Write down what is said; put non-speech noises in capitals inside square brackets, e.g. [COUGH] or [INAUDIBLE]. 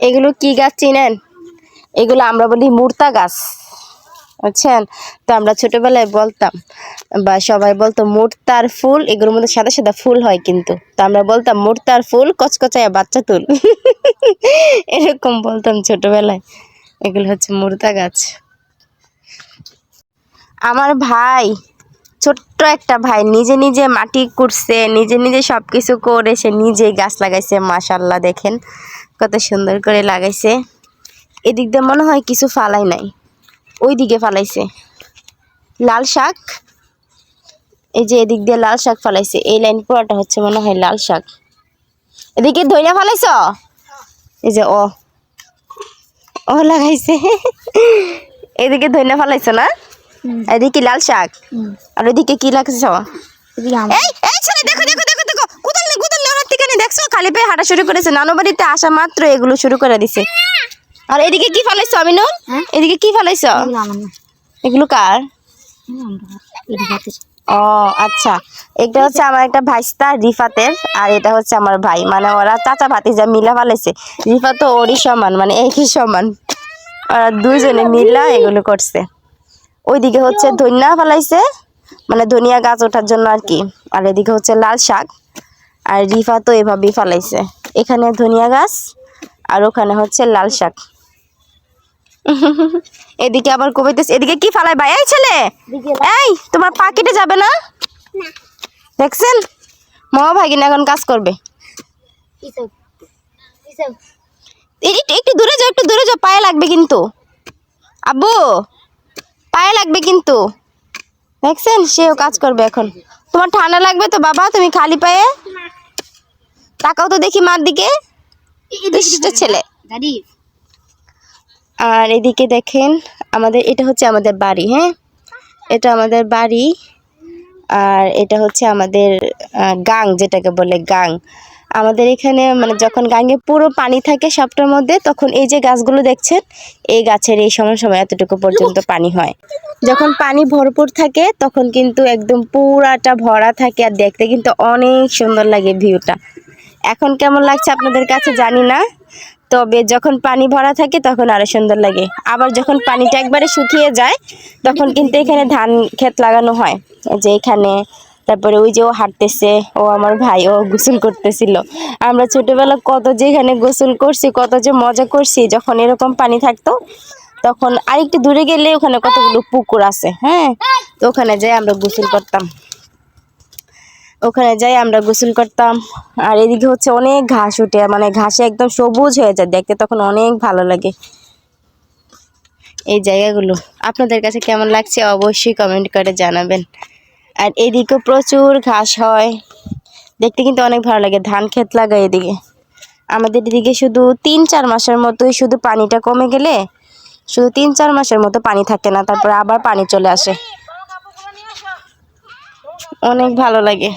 এগুলো কি গাছ চিনেন? এগুলো আমরা বলি মুর্তা গাছ। বুঝছেন? তো আমরা ছোটবেলায় বলতাম, বা সবাই বলতো মুর্তার ফুল, এগুলোর মধ্যে সাদা সাদা ফুল হয় কিন্তু। তো আমরা বলতাম মুর্তার ফুল, কচকচায় বাচ্চা তুল। [LAUGHS] এরকম বলতাম ছোটবেলায়। এগুলো হচ্ছে মুর্তা গাছ। আমার ভাই, ছোট্ট একটা ভাই, নিজে নিজে মাটি কুড়ছে নিজে নিজে সব কিছু করে, সে নিজেই গাছ লাগাইছে, মাশাল্লাহ, দেখেন। কত সুন্দর করে লাগাইছে। এদিক দিয়ে মনে হয় কিছু ফালাই নাই। ওই দিকে ফালাইছে। লাল শাক। এই যে এদিক দিয়ে লাল শাক ফালাইছে। এই লাইন পুরোটা হচ্ছে মনে হয় লাল শাক। এদিকে ধইনা ফালাইছ? এই যে ও ও লাগাইছে। এদিকে ধইনা ফালাইছ না? এদিকে লাল শাক? আর ওইদিকে কি লাগছে এই এই দেখো দেখো কোদাল নে ওনার থেকে নে দেখছ? খালি পায়ে হাঁটা শুরু করেছে। নানু বাড়িতে আসা মাত্র এগুলো শুরু করে দিছে। আর এদিকে কি ফেলাইছো আমিনুল? এদিকে কি ফেলাইছো? এগুলো কার? ও আচ্ছা। এটা হচ্ছে আমার একটা ভাইস্তা রিফাতের আর এটা হচ্ছে আমার ভাই। মানে ওরা চাচা ভাতিজা মিলা ফেলাইছে। রিফা তো ওরই সমান মানে একই সমান। ওরা দুইজনে মিলা এগুলো করছে। ওইদিকে হচ্ছে ধনিয়া ফেলাইছে। মানে ধনিয়া গাছ ওঠার জন্য আর কি। আর এদিকে হচ্ছে লাল শাক। আর রিফা তো এভাবেই ফালাইছে। এখানে ধনিয়া গাছ আর ওখানে হচ্ছে লাল শাক। [LAUGHS] এদিকে আবার কবিতেছে এদিকে কি ফালাই ভাই? এই ছেলে! এই তোমার পা কেটে যাবে না? দেখছেন? মামা ভাগিনা এখন কাজ করবে। এই- একটু- একটু দূরে যাও একটু দূরে যাও পায়ে লাগবে কিন্তু। আব্বু পায়ে লাগবে কিন্তু। দেখছেন? সেও কাজ করবে এখন। তোমার ঠান্ডা লাগবে তো বাবা তুমি খালি পায়ে? তাকাও তো দেখি মার দিকে। ছেলে। আর এদিকে দেখেন আমাদের এটা হচ্ছে আমাদের বাড়ি হ্যাঁ? এটা আমাদের বাড়ি। আর এটা হচ্ছে আমাদের গাং যেটাকে বলে গাং। আমাদের এখানে মানে যখন গাঙে পুরো পানি থাকে সবটার মধ্যে তখন এই যে গাছগুলো দেখছেন এই গাছের এই সময় সময় এতটুকু পর্যন্ত পানি হয়। যখন পানি ভরপুর থাকে তখন কিন্তু একদম পুরাটা ভরা থাকে আর দেখতে কিন্তু অনেক সুন্দর লাগে ভিউটা। এখন কেমন লাগছে আপনাদের কাছে জানি না। তবে যখন পানি ভরা থাকে তখন আরও সুন্দর লাগে। আবার যখন পানিটা একবারে শুকিয়ে যায়, তখন কিন্তু এখানে ধান ক্ষেত লাগানো হয়। যে এখানে, তারপরে ওই যে ও হাঁটতেছে, ও আমার ভাই, ও গোসল করতেছিল। আমরা ছোটবেলা কত যে এখানে গোসল করছি, কত যে মজা করছি, যখন এরকম পানি থাকতো, তখন আরেকটু দূরে গেলে ওখানে কতগুলো পুকুর আছে হ্যাঁ? তো ওখানে যাই আমরা গোসল করতাম। ওখানে যাই, আমরা গোসল করতাম। আর এদিকে হচ্ছে অনেক ঘাস উঠে মানে ঘাসে একদম সবুজ হয়ে যায়, দেখতে তখন অনেক ভালো লাগে। এই জায়গাগুলো, আপনাদের কাছে কেমন লাগছে অবশ্যই কমেন্ট করে জানাবেন। আর এদিকেও প্রচুর ঘাস হয়, দেখতে কিন্তু অনেক ভালো লাগে, ধান ক্ষেত লাগায় এদিকে। আমাদের এদিকে শুধু তিন চার মাসের মতোই শুধু পানিটা কমে গেলে, শুধু তিন চার মাসের মতো পানি থাকে না, তারপরে আবার পানি চলে আসে। অনেক ভালো লাগে।